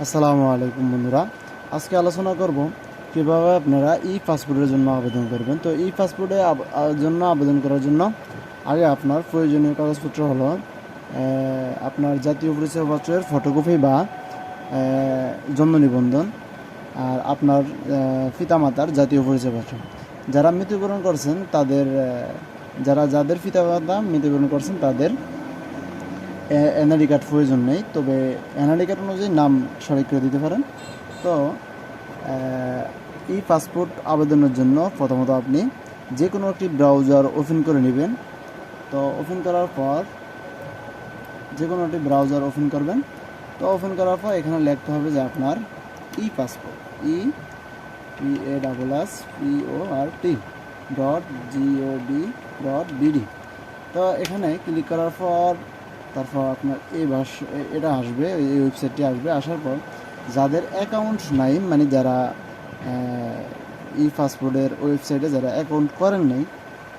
আসসালামু আলাইকুম বন্ধুরা। আজকে আলোচনা করব কীভাবে আপনারা ই পাসপোর্টের জন্য আবেদন করবেন। তো ই পাসপোর্টে জন্য আবেদন করার জন্য আগে আপনার প্রয়োজনীয় কাগজপত্র হলো আপনার জাতীয় পরিচয়পত্রের ফটোকপি বা জন্ম নিবন্ধন আর আপনার পিতামাতার জাতীয় পরিচয়পত্র। যারা মৃত্যুবরণ করছেন তাদের যারা, যাদের পিতামাতা মৃত্যুবরণ করছেন তাদের এনআইডি কার্ড প্রয়োজন নেই, তবে এনআইডি কার্ড অনুযায়ী নাম সঠিক করে দিতে পারেন। তো ই পাসপোর্ট আবেদনের জন্য প্রথমত আপনি যে কোনো একটি ব্রাউজার ওপেন করে নেবেন। তো, ওপেন করার পর যে কোনো একটি ব্রাউজার ওপেন করবেন। তো, ওপেন করার পর এখানে লিখতে হবে যে আপনার E passport, E, P, A, double S, P, O, R, T, dot Jio D dot BD তো, এখানে ক্লিক করার পর তারপর আপনার এই ভাষ এটা আসবে, এই ওয়েবসাইটটি আসবে, আসার পর যাদের অ্যাকাউন্ট নাই মানে যারা ই পাসপোর্টের ওয়েবসাইটে যারা অ্যাকাউন্ট করেন নাই,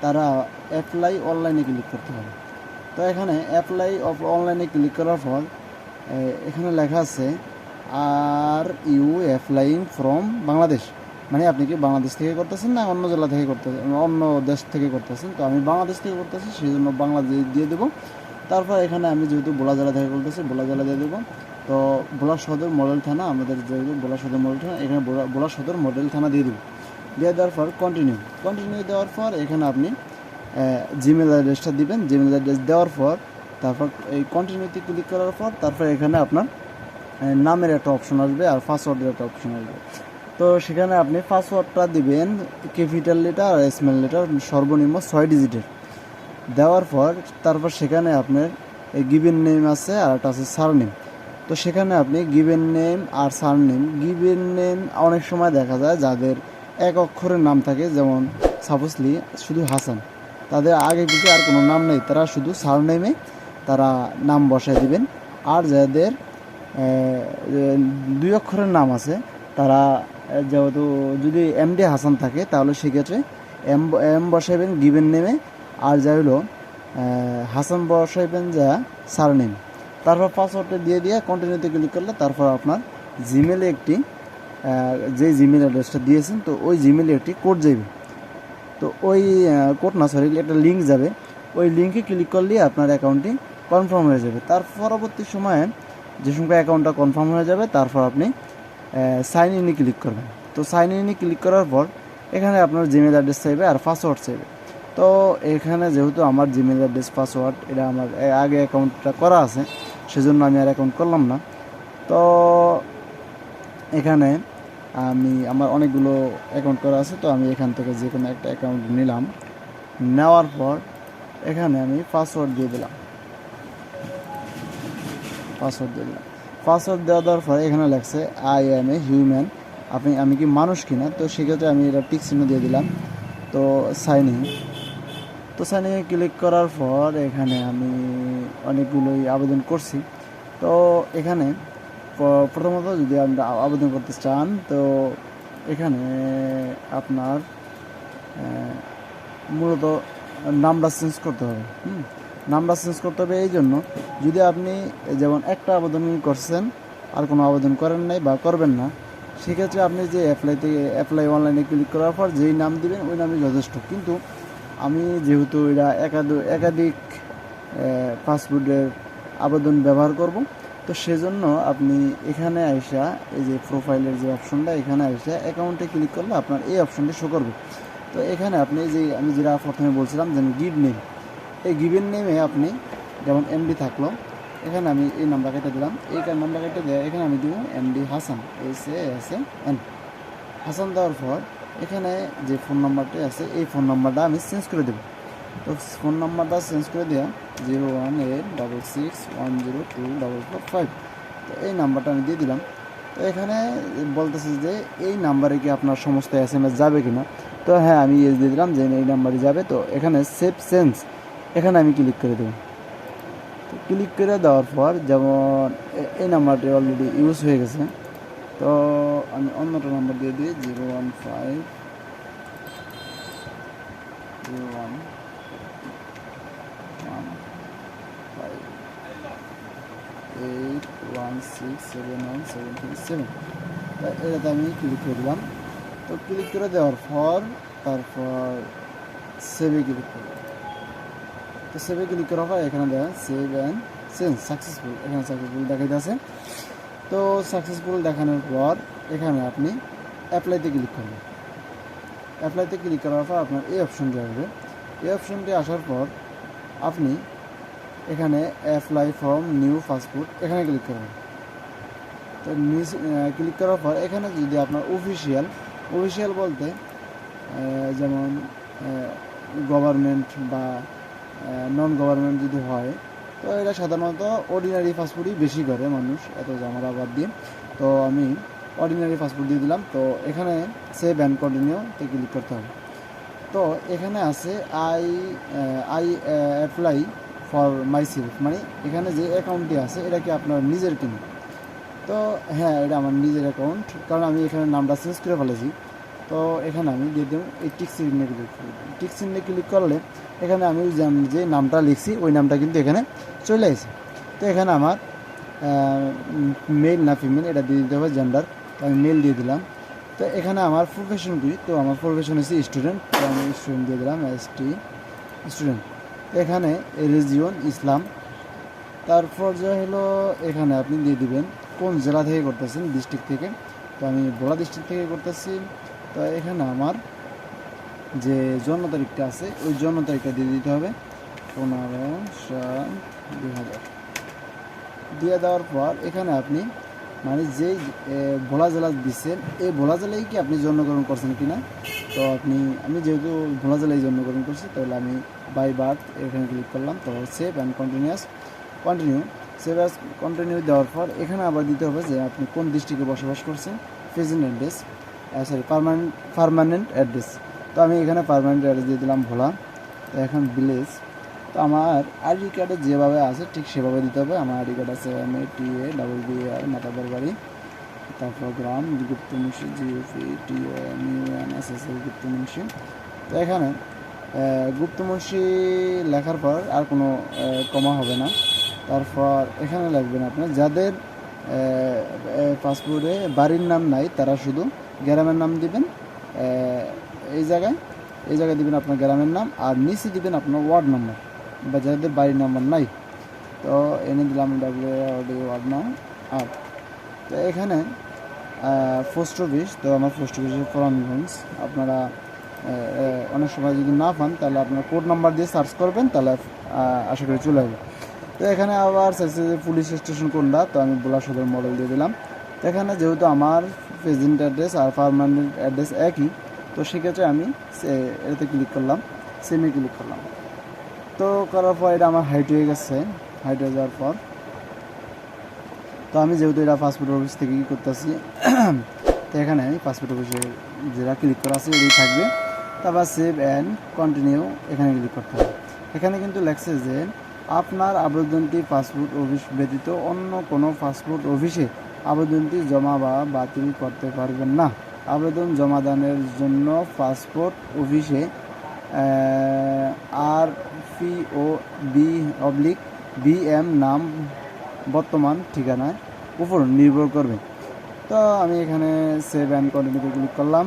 তারা অ্যাপ্লাই অনলাইনে ক্লিক করতে হবে। তো এখানে অ্যাপ্লাই অফ অনলাইনে ক্লিক করার পর এখানে লেখা আছে are you applying from Bangladesh মানে আপনি কি বাংলাদেশ থেকে করতেছেন না অন্য জেলা থেকে করতেছেন অন্য দেশ থেকে করতেছেন? তো আমি বাংলাদেশ থেকে করতেছি সেই জন্য বাংলাদেশ দিয়ে দেবো। তারপর এখানে আমি যেহেতু বোলা জেলা থেকে বলতেছি বোলা জেলা দিয়ে দেবো। তো বোলা সদর মডেল থানা, আমাদের যেহেতু বোলা সদর মডেল থানা, এখানে বোলা সদর মডেল থানা দিয়ে দেবো। দিয়ে দেওয়ার পর কন্টিনিউ কন্টিনিউ দেওয়ার পর এখানে আপনি জিমেল অ্যাড্রেসটা দিবেন। জিমেল অ্যাড্রেস দেওয়ার পর, তারপর এই কন্টিনিউতে ক্লিক করার পর, তারপর এখানে আপনার নামের একটা অপশন আসবে আর পাসওয়ার্ডের একটা অপশন আসবে। তো সেখানে আপনি পাসওয়ার্ডটা দিবেন ক্যাপিটাল লেটার আর স্মল লেটার সর্বনিম্ন ছয় ডিজিটের দেওয়ার পর তারপর সেখানে আপনার এই গিভেন নেম আছে আর একটা আছে সার নেম তো সেখানে আপনি গিভেন নেম আর সার নেম গিভেন নেম অনেক সময় দেখা যায় যাদের এক অক্ষরের নাম থাকে, যেমন সাপোজলি শুধু হাসান। তাদের আগে পিছিয়ে আর কোনো নাম নেই, তারা শুধু সার নেমে তারা নাম বসায় দিবেন। আর যাদের দুই অক্ষরের নাম আছে, তারা, যেহেতু যদি এম ডি হাসান থাকে, তাহলে সেক্ষেত্রে এম এম বসাবেন গিভেন নেমে আর যা হলো হাসান বসাইবেন যা সার নেম তারপর পাসওয়ার্ডটা দিয়ে দিয়ে কন্টিনিউতে ক্লিক করলে তারপর আপনার জিমেলে একটি যে জিমেল অ্যাড্রেসটা দিয়েছেন, তো ওই জিমেলে একটি কোড যাবে তো ওই কোড না সরি একটা লিঙ্ক যাবে। ওই লিঙ্কে ক্লিক করলেই আপনার অ্যাকাউন্টটি কনফার্ম হয়ে যাবে। তার পরবর্তী সময়ে যে সময় অ্যাকাউন্টটা কনফার্ম হয়ে যাবে, তারপর আপনি সাইন ইনে ক্লিক করবেন। তো সাইন ইনে ক্লিক করার পর এখানে আপনার জিমেল অ্যাড্রেস চাইবে আর পাসওয়ার্ড চাইবে। তো এখানে যেহেতু আমার জিমেল অ্যাড্রেস পাসওয়ার্ড এটা আমার আগে অ্যাকাউন্টটা করা আছে, সেজন্য আমি আর অ্যাকাউন্ট করলাম না। তো এখানে আমি, আমার অনেকগুলো অ্যাকাউন্ট করা আছে, তো আমি এখান থেকে যে কোনো একটা অ্যাকাউন্ট নিলাম। নেওয়ার পর এখানে আমি পাসওয়ার্ড দিয়ে দিলাম। পাসওয়ার্ড দিয়ে দিলাম। পাসওয়ার্ড দেওয়া দেওয়ার পরে এখানে লেখছে আই এম এ হিউম্যান আপনি, আমি কি মানুষ কিনা? তো সেক্ষেত্রে আমি এটা টিক চিহ্ন দিয়ে দিলাম। তো সাইন ইন তো ইনে ক্লিক করার পর এখানে আমি অনেকগুলোই আবেদন করছি। তো এখানে প্রথমত যদি আপনি আবেদন করতে চান, তো এখানে আপনার মূলত নামটা চেঞ্জ করতে হবে। হুম? নামটা চেঞ্জ করতে হবে এই জন্য যদি আপনি যেমন একটা আবেদন করছেন, আর কোনো আবেদন করেন নাই বা করবেন না, সেক্ষেত্রে আপনি যে অ্যাপ্লাই থেকে অ্যাপ্লাই অনলাইনে ক্লিক করার পর যেই নাম দিবেন, ওই নামই যথেষ্ট। কিন্তু আমি যেহেতু এটা একাধিক একাধিক পাসপোর্টের আবেদন ব্যবহার করব, তো সেজন্য আপনি এখানে আইসা এই যে প্রোফাইলের যে অপশনটা এখানে আইসা অ্যাকাউন্টে ক্লিক করলে আপনার এই অপশনটি শো করবে। তো এখানে আপনি যে, আমি যেটা প্রথমে বলছিলাম যে গিভ নেম এই গিভেন নেমে আপনি যেমন এমডি থাকল, এখানে আমি এই নাম্বার কেটে দিলাম এই নাম্বার কেটে দেওয়া এখানে আমি দিব MD Hasan S A S A N Hasan দেওয়ার পর এখানে যে ফোন নাম্বারটি আছে, এই ফোন নাম্বারটা আমি চেঞ্জ করে দেবো। তো ফোন নাম্বারটা চেঞ্জ করে দেওয়া zero one eight double six one zero two double four five তো এই নাম্বারটা আমি দিয়ে দিলাম। তো এখানে বলতেছে যে, এই নাম্বারে কি আপনার সমস্ত এস এম এস যাবে কিনা? তো হ্যাঁ আমি ইয়েস দিয়ে দিলাম যে, এই নাম্বারে যাবে। তো এখানে সেভ সেন্স এখানে আমি ক্লিক করে দেবো। তো ক্লিক করে দেওয়ার পর, যেমন এই নাম্বারটি অলরেডি ইউজ হয়ে গেছে। তো আমি অন্যটা নাম্বার দিয়ে দিই zero one five zero one one five eight one six seven one seven three seven এটাতে আমি ক্লিক করে দিলাম। তো ক্লিক করে দেওয়ার পর তারপর সেভে ক্লিক করব। তো সেভে ক্লিক করার পর এখানে দেখেন সেভ অ্যান্ড সেন্স সাকসেসফুল এখানে সাকসেসফুল দেখাইতেছে। তো সাকসেসফুল দেখানোর পর এখানে আপনি অ্যাপ্লাইতে ক্লিক করবেন। অ্যাপ্লাইতে ক্লিক করার পর আপনার এই অপশনটি আসবে। এই অপশনটি আসার পর আপনি এখানে অ্যাপ্লাই ফ্রম নিউ পাসপোর্ট এখানে ক্লিক করবেন। তো নিউজ ক্লিক করার পর এখানে যদি আপনার অফিসিয়াল অফিসিয়াল বলতে যেমন গভর্নমেন্ট বা নন গভর্নমেন্ট যদি হয় তো এটা সাধারণত অর্ডিনারি পাসপোর্টই বেশি করে মানুষ, এত ঝামেলা বাদ দিয়ে। তো আমি অর্ডিনারি পাসপোর্ট দিয়ে দিলাম। তো এখানে সেভ অ্যান্ড কন্টিনিউতে ক্লিক করতে হবে। তো এখানে আছে I I apply for myself মানে এখানে যে অ্যাকাউন্টটি আছে এটা কি আপনার নিজের কিনা তো হ্যাঁ এটা আমার নিজের অ্যাকাউন্ট কারণ আমি এখানে নামটা চেঞ্জ করে ফেলেছি। তো এখানে আমি দিয়ে দেবো এই টিক চিহ্নে ক্লিক করব টিক চিহ্নে ক্লিক করলে এখানে আমি যে নামটা লিখছি, ওই নামটা কিন্তু এখানে চলে আসে। তো এখানে আমার মেল না ফিমেল এটা দিয়ে দিতে হবে জেন্ডার তো আমি মেল দিয়ে দিলাম। তো এখানে আমার প্রফেশন কি? তো আমার প্রফেশন হচ্ছে স্টুডেন্ট তো আমি স্টুডেন্ট দিয়ে দিলাম এস টি স্টুডেন্ট এখানে রিজিয়ন ইসলাম তারপর যে হলো, এখানে আপনি দিয়ে দিবেন, কোন জেলা থেকে করতেছেন ডিস্ট্রিক্ট থেকে। তো আমি বোলা ডিস্ট্রিক্ট থেকে করতেছি। তো এখানে আমার যে জন্ম তারিখটা আছে, ওই জন্ম তারিখটা দিয়ে দিতে হবে। পনেরো সাত দুই হাজার দিয়ে দেওয়ার পর এখানে আপনি মানে যেই ভোলা জেলা দিচ্ছেন, এই ভোলা জেলায় কি আপনি জন্মগ্রহণ করছেন কিনা? তো আপনি, আমি যেহেতু ভোলা জেলায় জন্মগ্রহণ করছি, তাহলে আমি বাই বার্থ এখানে ক্লিক করলাম। তো save and continuous continue save as continue দেওয়ার পর এখানে আবার দিতে হবে যে আপনি কোন ডিস্ট্রিক্টে বসবাস করছেন present address sorry permanent permanent address তো আমি এখানে পারমানেন্ট অ্যাড্রেস দিয়ে দিলাম ভোলা। তো এখন ভিলেজ তো আমার আইডি কার্ডে যেভাবে আছে ঠিক সেভাবে দিতে হবে। আমার আইডি কার্ড আছে M A T A double B R মাতাবার বাড়ি। তারপর গ্রাম Guptamunshi G O P T M U N S S L Guptamunshi তো এখানে আহ, গুপ্তমুন্সি লেখার পর আর কোনো কমা হবে না। তারপর এখানে লিখবেন আপনার যাদের পাসপোর্টে বাড়ির নাম নাই তারা শুধু গ্রামের নাম দিবেন এই জায়গায় এই জায়গায় দিবেন আপনার গ্রামের নাম আর নিচে দিবেন আপনার ওয়ার্ড নাম্বার, বা যাদের বাড়ির নাম্বার নাই। তো এনে দিলাম ডাব্লিউ ওয়ার্ড নাম, আর তো এখানে পোস্ট অফিস, তো আমার পোস্ট অফিসের ফরানগঞ্জ আপনারা অনেক সময় যদি না পান, তাহলে আপনার কোড নাম্বার দিয়ে সার্চ করবেন, তাহলে আশা করি চলে আসবে। তো এখানে আবার চাইছে যে পুলিশ স্টেশন কোনটা, তো আমি বোলা সদর মডেল দিয়ে দিলাম। তো এখানে যেহেতু আমার প্রেজেন্ট অ্যাড্রেস আর পারমানেন্ট অ্যাড্রেস একই। তো সেক্ষেত্রে আমি এটাতে ক্লিক করলাম সেমে ক্লিক করলাম। তো করার পর এটা আমার হাইট হয়ে গেছে হাইট হয়ে যাওয়ার পর। তো আমি যেহেতু এটা পাসপোর্ট অফিস থেকে কী করতেছি, তো এখানে আমি পাসপোর্ট অফিসে যেটা ক্লিক করা আছে, এটাই থাকবে। তারপর সেভ অ্যান্ড কন্টিনিউ এখানে ক্লিক করতে হবে। এখানে কিন্তু লেখছে যে, আপনার আবেদনটি পাসপোর্ট অফিস ব্যতীত অন্য কোনো পাসপোর্ট অফিসে আবেদনটি জমা বা বাতিল করতে পারবেন না। আবেদন জমাদানের জন্য পাসপোর্ট অফিসে R P O B oblique B M নাম বর্তমান ঠিকানায় উপর নির্ভর করবে। তো আমি এখানে সেভ অ্যান্ড কন্টিনিউতে ক্লিক করলাম।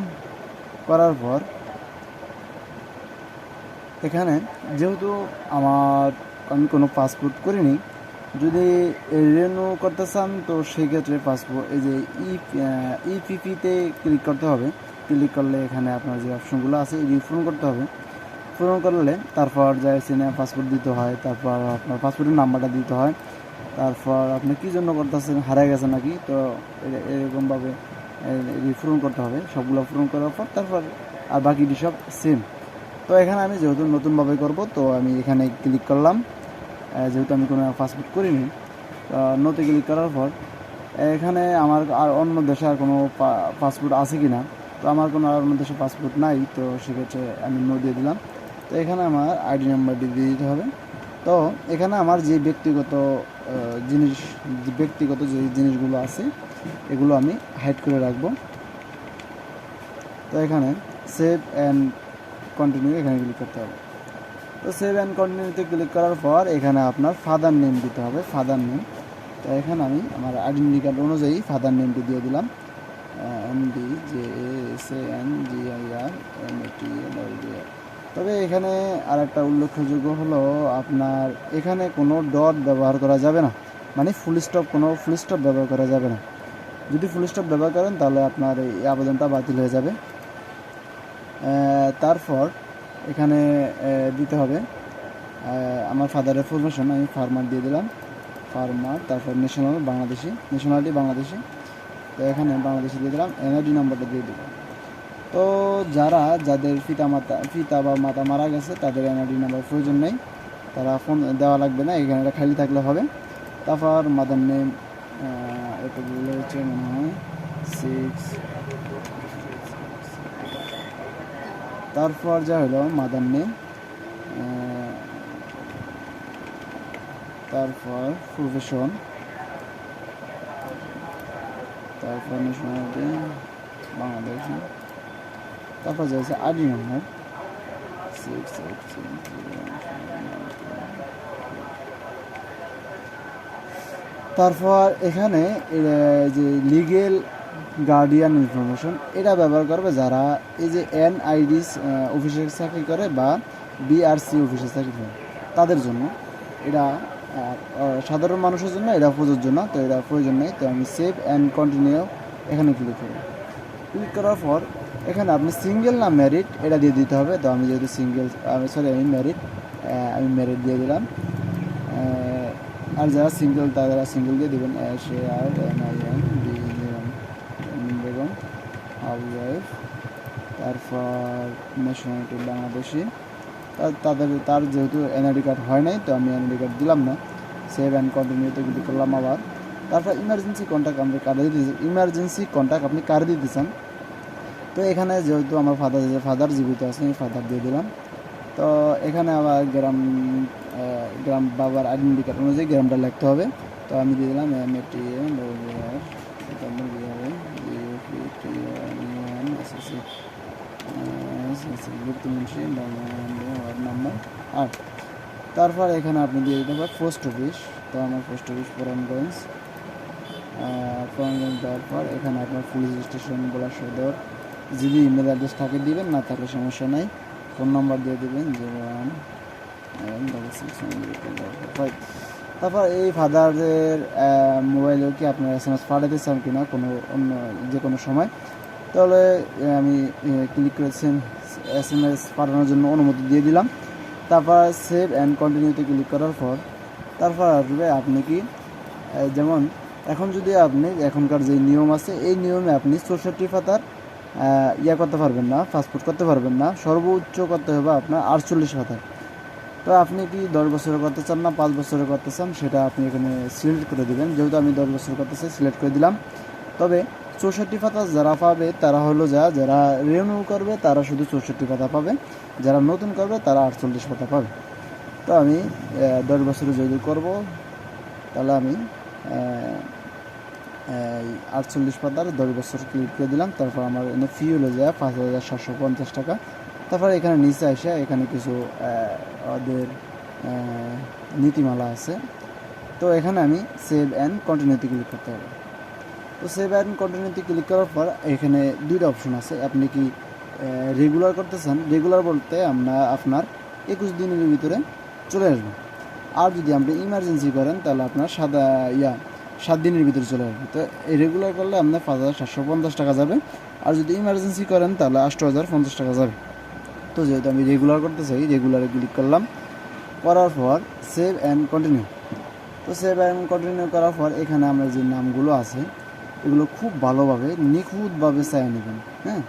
করার পর এখানে যেহেতু আমার আমি কোনো পাসপোর্ট করিনি যদি রেনু করতে চান, তো সেই ক্ষেত্রে পাসপোর্ট এই যে ইপিপিতে ক্লিক করতে হবে। ক্লিক করলে এখানে আপনার যে অপশনগুলো আছে, এগুলি পূরণ করতে হবে। পূরণ করলে তারপর যাই সিনে পাসপোর্ট দিতে হয়। তারপর আপনার পাসপোর্টের নাম্বারটা দিতে হয়। তারপর আপনি কী জন্য করতেছেন হারাই গেছে নাকি? তো এরকমভাবে পূরণ করতে হবে। সবগুলো পূরণ করার পর তারপর আর বাকিটি সব সেম তো এখানে আমি যেহেতু নতুনভাবে করব, তো আমি এখানে ক্লিক করলাম। যেহেতু আমি কোনো পাসপোর্ট করিনি, তো নতুন ক্লিক করার পর, এখানে আমার আর অন্য দেশে আর কোনো পাসপোর্ট আছে কি না তো আমার কোনো আর অন্য দেশে পাসপোর্ট নাই, তো সেক্ষেত্রে আমি নো দিয়ে দিলাম। তো এখানে আমার আইডি নাম্বারটি দিয়ে দিতে হবে। তো এখানে আমার যে ব্যক্তিগত জিনিস ব্যক্তিগত যে জিনিসগুলো আছে, এগুলো আমি হাইড করে রাখব। তো এখানে সেভ অ্যান্ড কন্টিনিউ এখানে ক্লিক করতে হবে। তো সেভ অ্যান্ড কন্টিনিউতে ক্লিক করার পর এখানে আপনার ফাদার নেম দিতে হবে ফাদার নেম তো এখানে আমি আমার আইডেন্টি কার্ড অনুযায়ী ফাদার নেমটি দিয়ে দিলাম। M D J S N G I R M T L D তবে এখানে আর একটা উল্লেখযোগ্য হলো আপনার এখানে কোনো ডট ব্যবহার করা যাবে না। মানে ফুল স্টপ কোনো ফুল স্টপ ব্যবহার করা যাবে না। যদি ফুল স্টপ ব্যবহার করেন তাহলে আপনার এই আবেদনটা বাতিল হয়ে যাবে। তারপর এখানে দিতে হবে। আমার ফাদারের ফরমেশন আমি ফার্মার দিয়ে দিলাম। ফার্মার তারপর ন্যাশনাল বাংলাদেশি। ন্যাশনালিটি বাংলাদেশি। তো এখানে বাংলাদেশি দিয়ে দিলাম এনআইডি নাম্বারটা দিয়ে দিলাম। তো যারা, যাদের পিতা মাতা পিতা বা মাতা মারা গেছে, তাদের এনআইডি নাম্বার প্রয়োজন নেই। তারা ফোন দেওয়া লাগবে না, এখানে এটা খালি থাকলে হবে। তারপর মাদার নেম এতগুলো হচ্ছে মনে হয় সিক্স তারপর যা হলো মাদার নেম তারপর প্রফেশন, তারপর ন্যাশনালিটি বাংলাদেশ তারপর যা আছে আইডি নাম্বার। সিক্স তারপর এখানে যে লিগেল গার্ডিয়ান ইনফরমেশন এটা ব্যবহার করবে যারা এই যে এন এনআইডি অফিসে চাকরি করে বা বিআরসি অফিসে চাকরি করে, তাদের জন্য এটা সাধারণ মানুষের জন্য এটা প্রযোজ্য না, তো এটা প্রয়োজন নেই, তো আমি সেভ অ্যান্ড কন্টিনিউ এখানে ক্লিক করব। ক্লিক করার পর এখানে আপনি সিঙ্গেল না ম্যারিড এটা দিয়ে দিতে হবে, তো আমি যেহেতু সিঙ্গেল আমি সরি আমি ম্যারিড আমি ম্যারিড দিয়ে দিলাম। আর যারা সিঙ্গেল তারা সিঙ্গেল দিয়ে দেবেন A R N I N Begum wife তারপর ন্যাশনালিটি বাংলাদেশি তাদের তার যেহেতু এনআইডি কার্ড হয় নাই তো আমি এনআইডি কার্ড দিলাম না সেভ অ্যান্ড কন্টিনিউতে ক্লিক করলাম আবার তারপর ইমার্জেন্সি কন্ট্যাক্ট আপনি কারে দিতে ইমার্জেন্সি কন্ট্যাক্ট আপনি কারে দিতে চান তো এখানে যেহেতু আমার ফাদার ফাদার জীবিত আছে আমি ফাদার দিয়ে দিলাম তো এখানে আবার গ্রাম গ্রাম বাবার আইডেন্টি কার্ড অনুযায়ী গ্রামটা লিখতে হবে তো আমি দিয়ে দিলাম M A T M ward number আট তারপর এখানে আপনি দিয়ে দিতে পারেন পোস্ট অফিস তো আমার পোস্ট অফিস পুরানগঞ্জ পুরানগঞ্জ দেওয়ার পর এখানে আপনার পুলিশ স্টেশন বলা সদর যদি ইমেল অ্যাড্রেস থাকে দিবেন না থাকলে সমস্যা নাই ফোন নাম্বার দিয়ে দেবেন জিরো ওয়ান সিক্স তারপর এই ফাদারের মোবাইলেও কি আপনার এস এম এস পাঠাতে চান কিনা কোনো অন্য, যে কোনো সময়? তাহলে আমি ক্লিক করেছেন এস এম এস পাঠানোর জন্য অনুমতি দিয়ে দিলাম। তারপর সেভ অ্যান্ড কন্টিনিউতে ক্লিক করার পর, তারপর আসবে আপনি কি যেমন, এখন যদি আপনি, এখনকার যে নিয়ম আছে, এই নিয়মে আপনি চৌষট্টি পাতার ইয়া করতে পারবেন না পাসপোর্ট করতে পারবেন না, সর্বোচ্চ করতে হবে আপনার আটচল্লিশ পাতার। তো আপনি কি দশ বছরের করতে চান না, পাঁচ বছরের করতে চান, সেটা আপনি এখানে সিলেক্ট করে দেবেন। যেহেতু আমি দশ বছর করতে চাই সিলেক্ট করে দিলাম। তবে চৌষট্টি পাতা যারা পাবে, তারা হলো যা, যারা রিনিউ করবে, তারা শুধু চৌষট্টি পাতা পাবে। যারা নতুন করবে, তারা আটচল্লিশ পাতা পাবে। তো আমি দশ বছরে যদি করব। তাহলে আমি আটচল্লিশ পাতার দশ বছর ক্লিক করে দিলাম। তারপর আমার এনে ফি হলো যায় পাঁচ হাজার সাতশো পঞ্চাশ টাকা। তারপর এখানে নিচে আসে, এখানে কিছু ওদের নীতিমালা আছে। তো এখানে আমি সেভ অ্যান্ড কন্টিনিউতে ক্লিক করতে হবে। তো সেভ অ্যান্ড কন্টিনিউতে ক্লিক করার পর এখানে দুইটা অপশন আছে। আপনি কি রেগুলার করতে চান? রেগুলার বলতে আমরা আপনার একুশ দিনের ভিতরে চলে আসবে। আর যদি আপনি ইমার্জেন্সি করেন, তাহলে আপনার সাদা, ইয়া, সাত দিনের ভিতরে চলে আসবে। তো রেগুলার করলে আপনার পাঁচ হাজার সাতশো পঞ্চাশ টাকা যাবে। আর যদি ইমার্জেন্সি করেন, তাহলে আষ্ট হাজার পঞ্চাশ টাকা যাবে। তো যেহেতু আমি রেগুলার করতে চাই রেগুলারে ক্লিক করলাম। করার পর সেভ অ্যান্ড কন্টিনিউ তো সেভ অ্যান্ড কন্টিনিউ করার পর এখানে আমরা যে নামগুলো আছে এগুলো খুব ভালোভাবে নিখুঁতভাবে চায় নেবেন হ্যাঁ?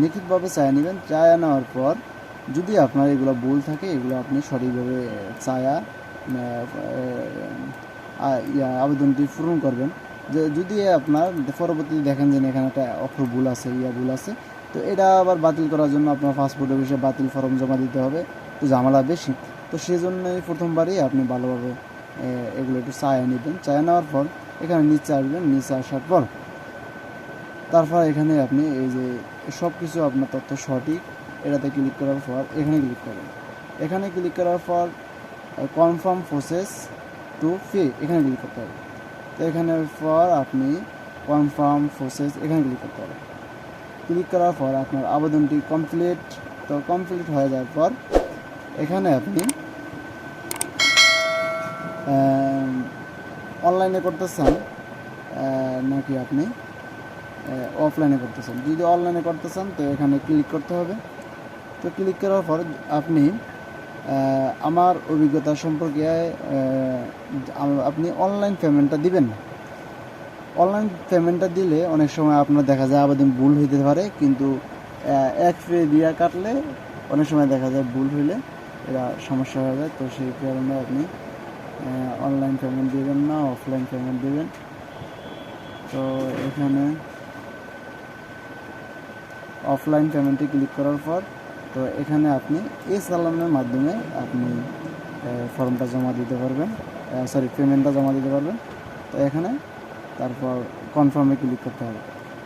নিখুঁতভাবে চায় নেবেন চায়া নেওয়ার পর যদি আপনার এগুলো ভুল থাকে, এগুলো আপনি সঠিকভাবে চায়া ইয়া, আবেদনটি পূরণ করবেন। যে, যদি আপনার পরবর্তীতে দেখেন যে এখানে একটা অক্ষর ভুল আছে, ইয়া ভুল আছে, তো এটা আবার বাতিল করার জন্য আপনার পাসপোর্ট অফিসে বাতিল ফর্ম জমা দিতে হবে, তো ঝামেলা বেশি। তো সেজন্যই প্রথমবারই আপনি ভালোভাবে এগুলো একটু চায়া নেবেন। চায়া নেওয়ার পর এখানে নিচে আসবেন, নিচে আসার পর তারপর এখানে আপনি এই যে সব কিছু আপনার তথ্য সঠিক, এটাতে ক্লিক করার পর এখানে ক্লিক করবেন। এখানে ক্লিক করার পর কনফার্ম প্রসেস টু ফি এখানে ক্লিক করতে হবে। তো এখানে পর আপনি কনফার্ম প্রসেস এখানে ক্লিক করতে হবে। ক্লিক করার পর আপনার আবেদনটি কমপ্লিট তো কমপ্লিট হয়ে যাওয়ার পর এখানে আপনি অনলাইনে করতে চান নাকি আপনি অফলাইনে করতে চান যদি অনলাইনে করতে চান তো এখানে ক্লিক করতে হবে। তো ক্লিক করার পর আপনি আমার অভিজ্ঞতা সম্পর্কে আপনি অনলাইন পেমেন্টটা দিবেন। না অনলাইন পেমেন্টটা দিলে অনেক সময় আপনার দেখা যায় আবেদন ভুল হইতে পারে, কিন্তু এক পে দিয়া কাটলে অনেক সময় দেখা যায় ভুল হইলে এরা সমস্যা হয়ে যায়। তো সেই কারণে আপনি অনলাইন পেমেন্ট দেবেন না অফলাইন পেমেন্ট দেবেন। তো এখানে অফলাইন পেমেন্টে ক্লিক করার পর, তো এখানে আপনি এই চালানের মাধ্যমে আপনি ফর্মটা জমা দিতে পারবেন সরি পেমেন্টটা জমা দিতে পারবেন। তো এখানে তারপর কনফার্মে ক্লিক করতে হবে।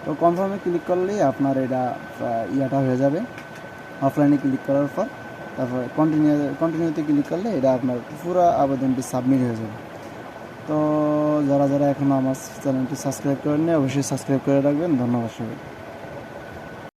তো কনফার্মে ক্লিক করলেই আপনার এটা ইয়াটা হয়ে যাবে। অফলাইনে ক্লিক করার পর তারপর কন্টিনিউ কন্টিনিউতে ক্লিক করলে এটা আপনার পুরো আবেদনটি সাবমিট হয়ে যাবে। তো যারা যারা এখনও আমার চ্যানেলটি সাবস্ক্রাইব করেননি, অবশ্যই সাবস্ক্রাইব করে রাখবেন। ধন্যবাদ সবাই